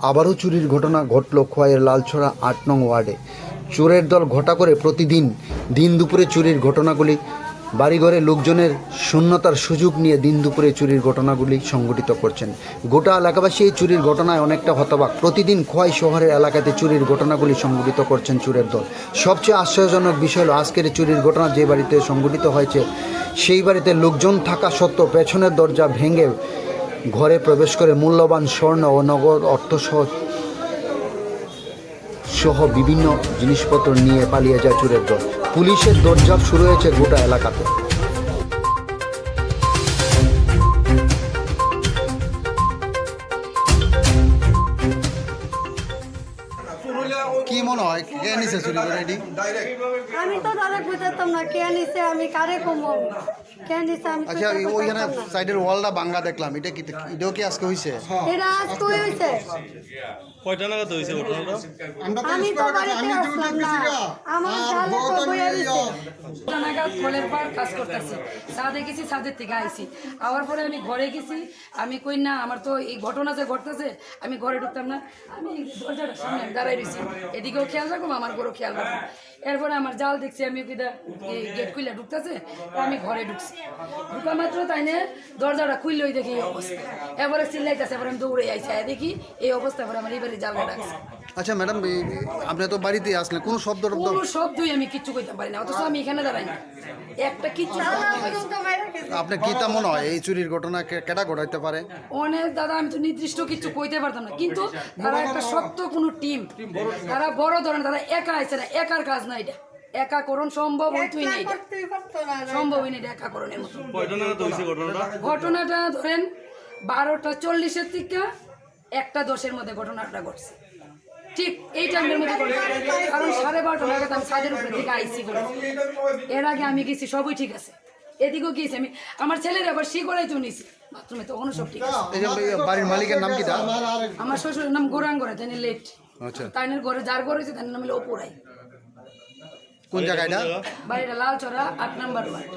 আবারও চুরির ঘটনা ঘটল খোয়াইয়ের লালছড়া আট নং ওয়ার্ডে। চোরের দল ঘটা করে প্রতিদিন দিন দুপুরে চুরির ঘটনাগুলি, বাড়িঘরে লোকজনের শূন্যতার সুযোগ নিয়ে দিন দুপুরে চুরির ঘটনাগুলি সংঘটিত করছেন। গোটা এলাকাবাসী এই চুরির ঘটনায় অনেকটা হতবাক। প্রতিদিন খোয়াই শহরের এলাকাতে চুরির ঘটনাগুলি সংঘটিত করছেন চুরের দল। সবচেয়ে আশ্চর্যজনক বিষয় হলো, আজকের চুরির ঘটনা যে বাড়িতে সংঘটিত হয়েছে, সেই বাড়িতে লোকজন থাকা সত্ত্বেও পেছনের দরজা ভেঙে ঘরে প্রবেশ করে মূল্যবান স্বর্ণ ও নগদ অর্থসহ সহ বিভিন্ন জিনিসপত্র নিয়ে পালিয়ে যায় চোরের দল। পুলিশের দরজাপ শুরু হয়েছে গোটা এলাকাতে। কি মনে হয়? কে নিছে চুরি করে এটি? আমি তো দাদা বুঝাতাম না কে নিছে আমি কারে কমো? কে নিছে আমি আচ্ছা ওইখানে সাইডের ওয়ালটা ভাঙা দেখলাম এটা কি এটাও কি আজকে হইছে? এটা আজকে হইছে। কয়টা নাগাদ হইছে ঘটনাটা? আমি তো বাড়িতে আসলাম না। আমার জালে তো আমি ঘরে গেছি। আমি কই না, আমার তো এই ঘটনা যে ঘটতেছে, আমি ঘরে ঢুকতাম না। আমি দাঁড়াই রয়েছি এদিকেও খেয়াল আমার খেয়াল এরপরে আমার জাল দেখছি, আমি গেট খুলে ঢুকতেছে আমি ঘরে ঢুকছি। ঢুকা মাত্র তাই না, দরজাটা খুললেই দেখি এই অবস্থা। এবারে চিল্লাইতেছে এবার আমি দৌড়ে আইছি দেখি এই অবস্থা এবার আমার এবারে জালটা ডাকছে। আচ্ছা ম্যাডাম আপনি তো বাড়িতে আসলেন কোনো শব্দ টব্দ কোনো শব্দই আমি কিচ্ছু করতে পারি না অথচ আমি এখানে দাঁড়াই না। একটা কিচ্ছু গেছে। আপনার কি তা মনে হয় এই চুরির ঘটনা কেটা ঘটাইতে পারে? অনেক দাদা আমি তো নির্দিষ্ট কিছু কইতে পারতাম না কিন্তু তারা একটা শক্ত কোনো টিম তারা বড় ধরনের তারা একা আছে না একার কাজ না এটা। একা করণ সম্ভব হইতই না একলা এটা। করতেই পারতো না সম্ভবই না এটা একা করণের মতো। ঘটনাটা ঘটনাটা। ধরেন বারোটা চল্লিশের থেকে একটা দশের মধ্যে ঘটনাটা ঘটছে। এই টাইমের মধ্যে কারণ সাড়ে বারোটা নাগাদ আমি উপরে থেকে আইসি করে এর আগে আমি গেছি সবই ঠিক আছে। এদিকেও গিয়েছি আমি। আমার ছেলের আবার শি করাই তো নিছি। বাথরুমে তখনও সব ঠিক আছে। বাড়ির মালিকের নাম কি আমার শ্বশুরের নাম গোরাঙ্গরে তাই লেট। আচ্ছা। তাইনের ঘরে যার ঘর হয়েছে তার নাম হলো ওপরাই কোন জায়গায় বাড়িটা লালচড়া আট নাম্বার ওয়ার্ড।